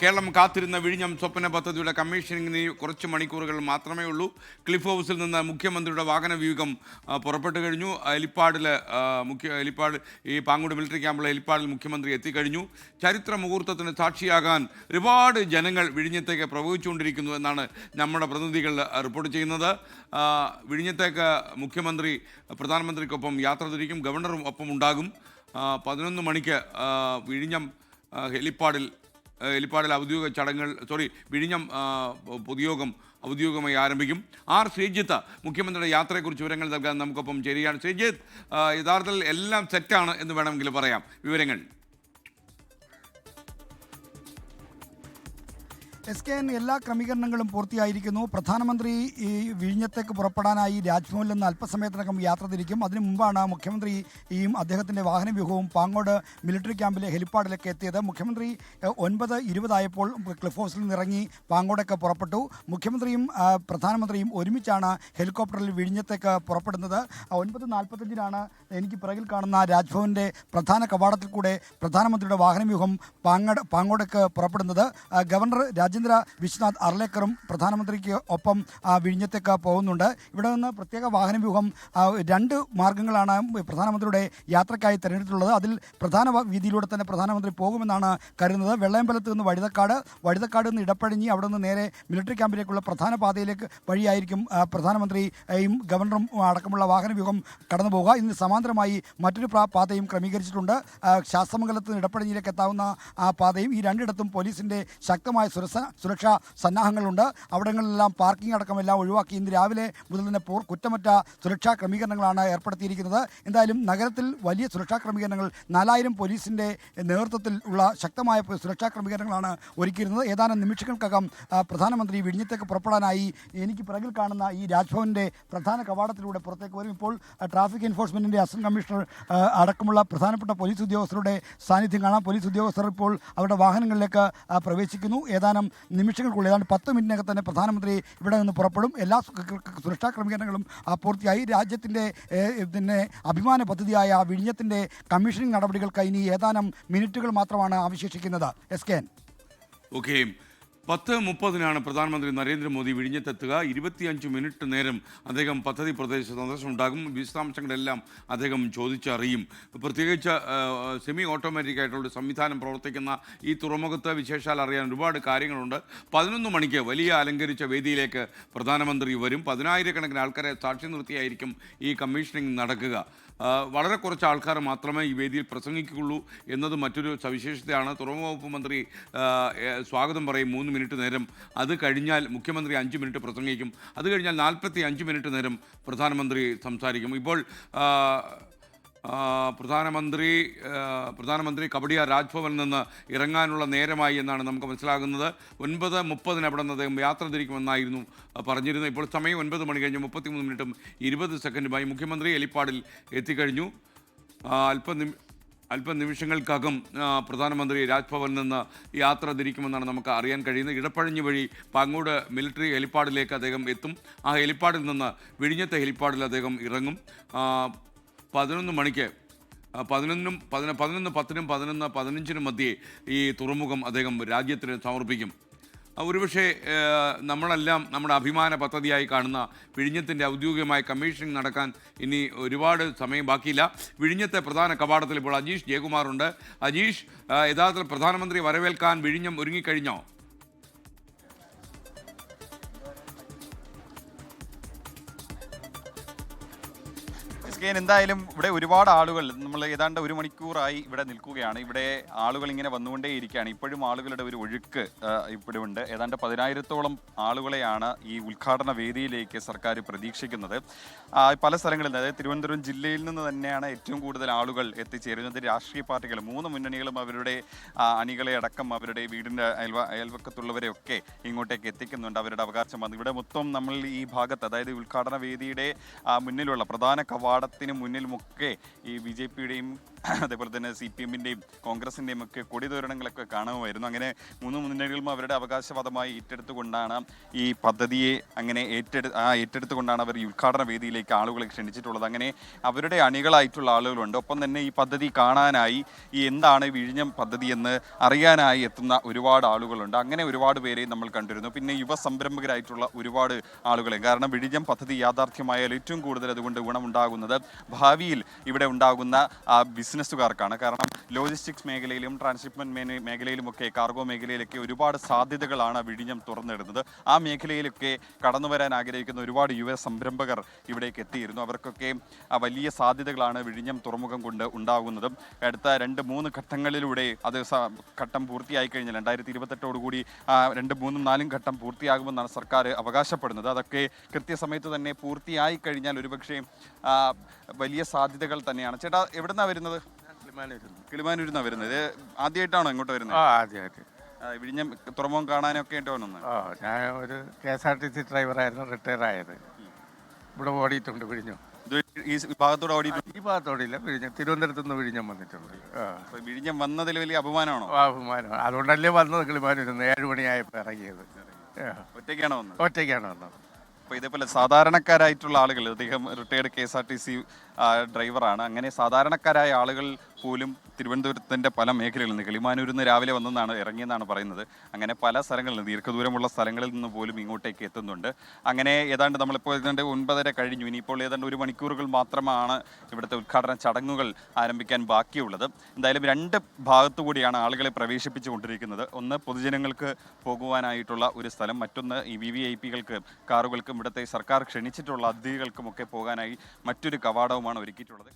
കേരളം കാത്തിരുന്ന വിഴിഞ്ഞം സ്വപ്ന പദ്ധതിയുടെ കമ്മീഷനിങ്ങിന് കുറച്ച് മണിക്കൂറുകൾ മാത്രമേ ഉള്ളൂ. ക്ലിഫ് ഹൗസിൽ നിന്ന് മുഖ്യമന്ത്രിയുടെ വാഹന വ്യൂഹം പുറപ്പെട്ടു കഴിഞ്ഞു. ഹെലിപ്പാഡിൽ മുഖ്യ ഹെലിപ്പാഡ് ഈ പാങ്ങോട് മിലിറ്ററി ക്യാമ്പിലെ എലിപ്പാടിൽ മുഖ്യമന്ത്രി എത്തിക്കഴിഞ്ഞു. ചരിത്ര മുഹൂർത്തത്തിന് സാക്ഷിയാകാൻ ഒരുപാട് ജനങ്ങൾ വിഴിഞ്ഞത്തേക്ക് പ്രവഹിച്ചുകൊണ്ടിരിക്കുന്നു എന്നാണ് നമ്മുടെ പ്രതിനിധികൾ റിപ്പോർട്ട് ചെയ്യുന്നത്. വിഴിഞ്ഞത്തേക്ക് മുഖ്യമന്ത്രി പ്രധാനമന്ത്രിക്കൊപ്പം യാത്ര തിരിക്കും ഗവർണറും ഒപ്പം ഉണ്ടാകും. പതിനൊന്ന് മണിക്ക് വിഴിഞ്ഞം ഹെലിപ്പാഡിൽ ആ, ഹെലിപ്പാഡിൽ ഔദ്യോഗിക ചടങ്ങുകൾ സോറി വിഴിഞ്ഞം പൊതുയോഗം ഔദ്യോഗികമായി ആരംഭിക്കും. ആർ ശ്രീജിത്ത് മുഖ്യമന്ത്രിയുടെ യാത്രയെക്കുറിച്ച് വിവരങ്ങൾ നൽകാൻ നമുക്കൊപ്പം ചേരുകയാണ്. ശ്രീജിത്ത് യഥാർത്ഥത്തിൽ എല്ലാം സെറ്റാണ് എന്ന് വേണമെങ്കിൽ പറയാം. വിവരങ്ങൾ. എസ് കെ എൻ എല്ലാ ക്രമീകരണങ്ങളും പൂർത്തിയായിരിക്കുന്നു. പ്രധാനമന്ത്രി ഈ വിഴിഞ്ഞത്തേക്ക് പുറപ്പെടാനായി രാജ്ഭവനിൽ നിന്ന് അല്പസമയത്തിനകം യാത്ര തിരിക്കും. അതിനു മുമ്പാണ് മുഖ്യമന്ത്രി മുഖ്യമന്ത്രിയും അദ്ദേഹത്തിന്റെ വാഹനവ്യൂഹവും പാങ്ങോട് മിലിറ്ററി ക്യാമ്പിലെ ഹെലിപ്പാഡിലേക്ക് എത്തിയത്. മുഖ്യമന്ത്രി ഒൻപത് ഇരുപതായപ്പോൾ ക്ലിഫ് ഹൗസിൽ നിന്നിറങ്ങി പാങ്ങോടൊക്കെ പുറപ്പെട്ടു. മുഖ്യമന്ത്രിയും പ്രധാനമന്ത്രിയും ഒരുമിച്ചാണ് ഹെലികോപ്റ്ററിൽ വിഴിഞ്ഞത്തേക്ക് പുറപ്പെടുന്നത്. ഒൻപത് നാൽപ്പത്തഞ്ചിനാണ് എനിക്ക് പിറകിൽ കാണുന്ന രാജ്ഭവന്റെ പ്രധാന കവാടത്തിൽ കൂടെ പ്രധാനമന്ത്രിയുടെ വാഹനവ്യൂഹം പാങ്ങോട് പാങ്ങോടൊക്കെ പുറപ്പെടുന്നത്. ഗവർണർ ഗവർണർ രാജേന്ദ്ര വിശ്വനാഥ് അർലേക്കറും പ്രധാനമന്ത്രിക്ക് ഒപ്പം വിഴിഞ്ഞത്തേക്ക് പോകുന്നുണ്ട്. ഇവിടെ നിന്ന് പ്രത്യേക വാഹന വ്യൂഹം രണ്ട് മാർഗങ്ങളാണ് പ്രധാനമന്ത്രിയുടെ യാത്രയ്ക്കായി തിരഞ്ഞെടുത്തിട്ടുള്ളത്. അതിൽ പ്രധാന വീതിയിലൂടെ തന്നെ പ്രധാനമന്ത്രി പോകുമെന്നാണ് കരുതുന്നത്. വെള്ളയമ്പലത്ത് നിന്ന് വഴുതക്കാട് വഴുതക്കാട് നിന്ന് ഇടപ്പഴിഞ്ഞ് അവിടെ നിന്ന് നേരെ മിലിറ്ററി ക്യാമ്പിലേക്കുള്ള പ്രധാന പാതയിലേക്ക് വഴിയായിരിക്കും പ്രധാനമന്ത്രിയും ഗവർണറും അടക്കമുള്ള വാഹന വ്യൂഹം കടന്നു പോകുക ഇതിന് സമാന്തരമായി മറ്റൊരു പാതയും ക്രമീകരിച്ചിട്ടുണ്ട്. ശാസ്ത്രമംഗലത്ത് നിന്ന് ഇടപ്പഴിഞ്ഞിലേക്ക് എത്താവുന്ന ആ പാതയും ഈ രണ്ടിടത്തും പോലീസിന്റെ ശക്തമായ സുരക്ഷ സുരക്ഷാ സന്നാഹങ്ങളുണ്ട്. അവിടങ്ങളിലെല്ലാം പാർക്കിംഗ് അടക്കമെല്ലാം ഒഴിവാക്കി ഇന്ന് രാവിലെ മുതൽ തന്നെ പോർ കുറ്റമറ്റ സുരക്ഷാ ക്രമീകരണങ്ങളാണ് ഏർപ്പെടുത്തിയിരിക്കുന്നത്. എന്തായാലും നഗരത്തിൽ വലിയ സുരക്ഷാ ക്രമീകരണങ്ങൾ നാലായിരം പോലീസിന്റെ നേതൃത്വത്തിൽ ഉള്ള ശക്തമായ സുരക്ഷാ ക്രമീകരണങ്ങളാണ് ഒരുക്കിയിരുന്നത്. ഏതാനും നിമിഷങ്ങൾക്കകം പ്രധാനമന്ത്രി വിഴിഞ്ഞത്തേക്ക് പുറപ്പെടാനായി എനിക്ക് പിറകിൽ കാണുന്ന ഈ രാജ്ഭവന്റെ പ്രധാന കവാടത്തിലൂടെ പുറത്തേക്ക് വരും. ഇപ്പോൾ ട്രാഫിക് എൻഫോഴ്സ്മെന്റിന്റെ അസിസ്റ്റന്റ് കമ്മീഷണർ അടക്കമുള്ള പ്രധാനപ്പെട്ട പോലീസ് ഉദ്യോഗസ്ഥരുടെ സാന്നിധ്യം കാണാം. പോലീസ് ഉദ്യോഗസ്ഥർ ഇപ്പോൾ അവരുടെ വാഹനങ്ങളിലേക്ക് പ്രവേശിക്കുന്നു. ഏതാനും നിമിഷങ്ങൾക്കുള്ളിൽ ഏതാണ്ട് പത്ത് മിനിറ്റിനകം തന്നെ പ്രധാനമന്ത്രി ഇവിടെ നിന്ന് പുറപ്പെടും. എല്ലാ സുരക്ഷാ ക്രമീകരണങ്ങളും പൂർത്തിയായി. രാജ്യത്തിന്റെ പിന്നെ അഭിമാന പദ്ധതിയായ വിഴിഞ്ഞത്തിന്റെ കമ്മീഷനിങ് നടപടികൾക്ക് ഇനി ഏതാനും മിനിറ്റുകൾ മാത്രമാണ് അവശേഷിക്കുന്നത്. എസ് കെ ഓക്കെ പത്ത് മുപ്പതിനാണ് പ്രധാനമന്ത്രി നരേന്ദ്രമോദി വിഴിഞ്ഞത്തെത്തുക. ഇരുപത്തിയഞ്ച് മിനിറ്റ് നേരം അദ്ദേഹം പദ്ധതി പ്രദേശ സന്ദർശനം ഉണ്ടാകും. വിശദാംശങ്ങളെല്ലാം അദ്ദേഹം ചോദിച്ചറിയും. പ്രത്യേകിച്ച് സെമി ഓട്ടോമാറ്റിക് ആയിട്ടുള്ള സംവിധാനം പ്രവർത്തിക്കുന്ന ഈ തുറമുഖത്ത് വിശേഷാൽ അറിയാൻ ഒരുപാട് കാര്യങ്ങളുണ്ട്. പതിനൊന്ന് മണിക്ക് വലിയ അലങ്കരിച്ച വേദിയിലേക്ക് പ്രധാനമന്ത്രി വരും. പതിനായിരക്കണക്കിന് ആൾക്കാരെ സാക്ഷി നിർത്തിയായിരിക്കും ഈ കമ്മീഷനിങ് നടക്കുക. വളരെ കുറച്ച് ആൾക്കാർ മാത്രമേ ഈ വേദിയിൽ പ്രസംഗിക്കുകയുള്ളൂ എന്നത് മറ്റൊരു സവിശേഷതയാണ്. തുറമുഖ വകുപ്പ് മന്ത്രി സ്വാഗതം പറയും മൂന്ന് മിനിറ്റ് നേരം. അത് കഴിഞ്ഞാൽ മുഖ്യമന്ത്രി അഞ്ച് മിനിറ്റ് പ്രസംഗിക്കും. അത് കഴിഞ്ഞാൽ നാൽപ്പത്തി അഞ്ച് മിനിറ്റ് നേരം പ്രധാനമന്ത്രി സംസാരിക്കും. ഇപ്പോൾ പ്രധാനമന്ത്രി പ്രധാനമന്ത്രി കബഡിയ രാജ്ഭവനിൽ നിന്ന് ഇറങ്ങാനുള്ള നേരമായി എന്നാണ് നമുക്ക് മനസ്സിലാകുന്നത്. ഒൻപത് മുപ്പതിന് അവിടെ നിന്ന് അദ്ദേഹം യാത്ര തിരിക്കുമെന്നായിരുന്നു പറഞ്ഞിരുന്നത്. ഇപ്പോൾ സമയം ഒൻപത് മണി കഴിഞ്ഞ് മുപ്പത്തിമൂന്ന് മിനിറ്റും ഇരുപത് സെക്കൻഡുമായി മുഖ്യമന്ത്രി എലിപ്പാടിൽ എത്തിക്കഴിഞ്ഞു. അല്പനിമി അല്പനിമിഷങ്ങൾക്കകം നിമിഷങ്ങൾക്കകം പ്രധാനമന്ത്രി രാജ്ഭവനിൽ നിന്ന് യാത്ര തിരിക്കുമെന്നാണ് നമുക്ക് അറിയാൻ കഴിയുന്നത്. ഇടപ്പഴഞ്ഞ് വഴി പാങ്ങോട് മിലിറ്ററി ഹെലിപ്പാഡിലേക്ക് അദ്ദേഹം എത്തും. ആ ഹെലിപ്പാഡിൽ നിന്ന് വിഴിഞ്ഞത്തെ ഹെലിപ്പാഡിൽ അദ്ദേഹം ഇറങ്ങും. പതിനൊന്ന് മണിക്ക് പതിനൊന്നും പതിന പതിനൊന്ന് പത്തിനും പതിനൊന്ന് പതിനഞ്ചിനും മധ്യേ ഈ തുറമുഖം അദ്ദേഹം രാജ്യത്തിന് സമർപ്പിക്കും. ഒരുപക്ഷെ നമ്മളെല്ലാം നമ്മുടെ അഭിമാന പദ്ധതിയായി കാണുന്ന വിഴിഞ്ഞത്തിന്റെ ഔദ്യോഗികമായ കമ്മീഷനിങ് നടക്കാൻ ഇനി ഒരുപാട് സമയം ബാക്കിയില്ല. വിഴിഞ്ഞത്തെ പ്രധാന കവാടത്തിൽ ഇപ്പോൾ അജീഷ് ജയകുമാറുണ്ട്. അജീഷ് യഥാർത്ഥത്തിൽ പ്രധാനമന്ത്രി വരവേൽക്കാൻ വിഴിഞ്ഞം ഒരുങ്ങിക്കഴിഞ്ഞോ? എൻ എന്തായാലും ഇവിടെ ഒരുപാട് ആളുകൾ നമ്മൾ ഏതാണ്ട് ഒരു മണിക്കൂറായി ഇവിടെ നിൽക്കുകയാണ്. ഇവിടെ ആളുകൾ ഇങ്ങനെ വന്നുകൊണ്ടേയിരിക്കുകയാണ്. ഇപ്പോഴും ആളുകളുടെ ഒരു ഒഴുക്ക് ഇപ്പോഴും ഉണ്ട് ഏതാണ്ട് പതിനായിരത്തോളം ആളുകളെയാണ് ഈ ഉദ്ഘാടന വേദിയിലേക്ക് സർക്കാർ പ്രതീക്ഷിക്കുന്നത്. പല സ്ഥലങ്ങളിൽ നിന്ന് അതായത് തിരുവനന്തപുരം ജില്ലയിൽ നിന്ന് തന്നെയാണ് ഏറ്റവും കൂടുതൽ ആളുകൾ എത്തിച്ചേരുന്നത്. രാഷ്ട്രീയ പാർട്ടികൾ മൂന്ന് മുന്നണികളും അവരുടെ അണികളെ അടക്കം അവരുടെ വീടിന്റെ അയൽവ അയൽവക്കത്തുള്ളവരെയൊക്കെ ഇങ്ങോട്ടേക്ക് എത്തിക്കുന്നുണ്ട്. അവരുടെ അവകാശം വന്നു. ഇവിടെ മൊത്തം നമ്മൾ ഈ ഭാഗത്ത് അതായത് ഉദ്ഘാടന വേദിയുടെ മുന്നിലുള്ള പ്രധാന കവാടത്തിൽ കവാടത്തിന് മുന്നിലുമൊക്കെ ഈ ബി ജെ പിയുടെയും അതേപോലെ തന്നെ സി പി എമ്മിന്റെയും കോൺഗ്രസിന്റെയും ഒക്കെ കൊടിതോരണങ്ങളൊക്കെ കാണുമായിരുന്നു അങ്ങനെ മൂന്ന് മുന്നണികളും അവരുടെ അവകാശവാദമായി ഏറ്റെടുത്തുകൊണ്ടാണ് ഈ പദ്ധതിയെ അങ്ങനെ ഏറ്റെടു ആ ഏറ്റെടുത്തുകൊണ്ടാണ് അവർ ഈ ഉദ്ഘാടന വേദിയിലേക്ക് ആളുകളെ ക്ഷണിച്ചിട്ടുള്ളത്. അങ്ങനെ അവരുടെ അണികളായിട്ടുള്ള ആളുകളുണ്ട്. ഒപ്പം തന്നെ ഈ പദ്ധതി കാണാനായി ഈ എന്താണ് വിഴിഞ്ഞം പദ്ധതി എന്ന് അറിയാനായി എത്തുന്ന ഒരുപാട് ആളുകളുണ്ട്. അങ്ങനെ ഒരുപാട് പേരെ നമ്മൾ കണ്ടിരുന്നു. പിന്നെ യുവ സംരംഭകരായിട്ടുള്ള ഒരുപാട് ആളുകളെ. കാരണം വിഴിഞ്ഞം പദ്ധതി യാഥാർത്ഥ്യമായാൽ ഏറ്റവും കൂടുതൽ അതുകൊണ്ട് ഗുണമുണ്ടാകുന്നത് ഭാവിയിൽ ഇവിടെ ഉണ്ടാകുന്ന ബിസിനസ്സുകാർക്കാണ്. കാരണം ലോജിസ്റ്റിക്സ് മേഖലയിലും ട്രാൻസ്ഷിപ്മെന്റ് മേ മേഖലയിലുമൊക്കെ കാർഗോ മേഖലയിലൊക്കെ ഒരുപാട് സാധ്യതകളാണ് വിഴിഞ്ഞം തുറന്നിടുന്നത്. ആ മേഖലയിലൊക്കെ കടന്നു വരാൻ ആഗ്രഹിക്കുന്ന ഒരുപാട് യുവ സംരംഭകർ ഇവിടേക്ക് എത്തിയിരുന്നു. അവർക്കൊക്കെ വലിയ സാധ്യതകളാണ് വിഴിഞ്ഞം തുറമുഖം കൊണ്ട് ഉണ്ടാകുന്നതും. അടുത്ത രണ്ട് മൂന്ന് ഘട്ടങ്ങളിലൂടെ അത് ഘട്ടം പൂർത്തിയായി കഴിഞ്ഞാൽ രണ്ടായിരത്തി ഇരുപത്തെട്ടോടുകൂടി കൂടി രണ്ട് മൂന്നും നാലും ഘട്ടം പൂർത്തിയാകുമെന്നാണ് സർക്കാർ അവകാശപ്പെടുന്നത്. അതൊക്കെ കൃത്യസമയത്ത് തന്നെ പൂർത്തിയായി കഴിഞ്ഞാൽ ഒരുപക്ഷെ വലിയ സാധ്യതകൾ തന്നെയാണ്. ചേട്ടാ എവിടുന്നാ വരുന്നത്? കിളിമാനൂരിന്നാ വരുന്നത്. ഇത് ആദ്യമായിട്ടാണോ ഇങ്ങോട്ട് വരുന്നത്? ആ ആദ്യമായിട്ട് ആ, വിഴിഞ്ഞം തുറമുഖം കാണാനൊക്കെ ആയിട്ട് വന്നത്. ആ ഞാൻ ഒരു K S R T C ഡ്രൈവറായിരുന്നു retire ആയത്. ഇവിടെ ഓടിയിട്ടുണ്ട് വിഴിഞ്ഞു. ഇത് ഈ ഭാഗത്തോടെ ഓടി ഈ ഭാഗത്തോടില്ല വിഴിഞ്ഞം. തിരുവനന്തപുരത്ത് നിന്ന് വിഴിഞ്ഞം വന്നിട്ടുണ്ട്. ആ. വിഴിഞ്ഞം വന്നതിൽ വലിയ അപമാനമാണോ? ആ, ബഹുമാനം അതുകൊണ്ടല്ലേ വന്നത് കിളിമാനൂരുന്ന് ഏഴ് മണിയായപ്പോൾ ഇറങ്ങിയത്. ആ. ഒറ്റയ്ക്കാണോ വന്നത്? ഒറ്റയ്ക്കാണ് വന്നത്. അപ്പോൾ ഇതേപോലെ സാധാരണക്കാരായിട്ടുള്ള ആളുകൾ അദ്ദേഹം retired K S R T C ഡ്രൈവറാണ് അങ്ങനെ സാധാരണക്കാരായ ആളുകൾ പോലും തിരുവനന്തപുരത്തിന്റെ പല മേഖലകളിൽ നിന്ന് കിളിമാനൂരിൽ നിന്ന് രാവിലെ വന്നെന്നാണ് ഇറങ്ങിയെന്നാണ് പറയുന്നത്. അങ്ങനെ പല സ്ഥലങ്ങളിൽ നിന്ന് ദീർഘദൂരമുള്ള സ്ഥലങ്ങളിൽ നിന്ന് പോലും ഇങ്ങോട്ടേക്ക് എത്തുന്നുണ്ട്. അങ്ങനെ ഏതാണ്ട് നമ്മളിപ്പോൾ ഏതാണ്ട് ഒൻപതര കഴിഞ്ഞു. ഇനിയിപ്പോൾ ഏതാണ്ട് ഒരു മണിക്കൂറുകൾ മാത്രമാണ് ഇവിടുത്തെ ഉദ്ഘാടന ചടങ്ങുകൾ ആരംഭിക്കാൻ ബാക്കിയുള്ളത്. എന്തായാലും രണ്ട് ഭാഗത്തു കൂടിയാണ് ആളുകളെ പ്രവേശിപ്പിച്ചുകൊണ്ടിരിക്കുന്നത് ഒന്ന് പൊതുജനങ്ങൾക്ക് പോകുവാനായിട്ടുള്ള ഒരു സ്ഥലം. മറ്റൊന്ന് ഈ വി വി ഐ പികൾക്ക് കാറുകൾക്കും ഇവിടുത്തെ സർക്കാർ ക്ഷണിച്ചിട്ടുള്ള അതിഥികൾക്കുമൊക്കെ പോകാനായി മറ്റൊരു കവാടവുമാണ് ഒരുക്കിയിട്ടുള്ളത്.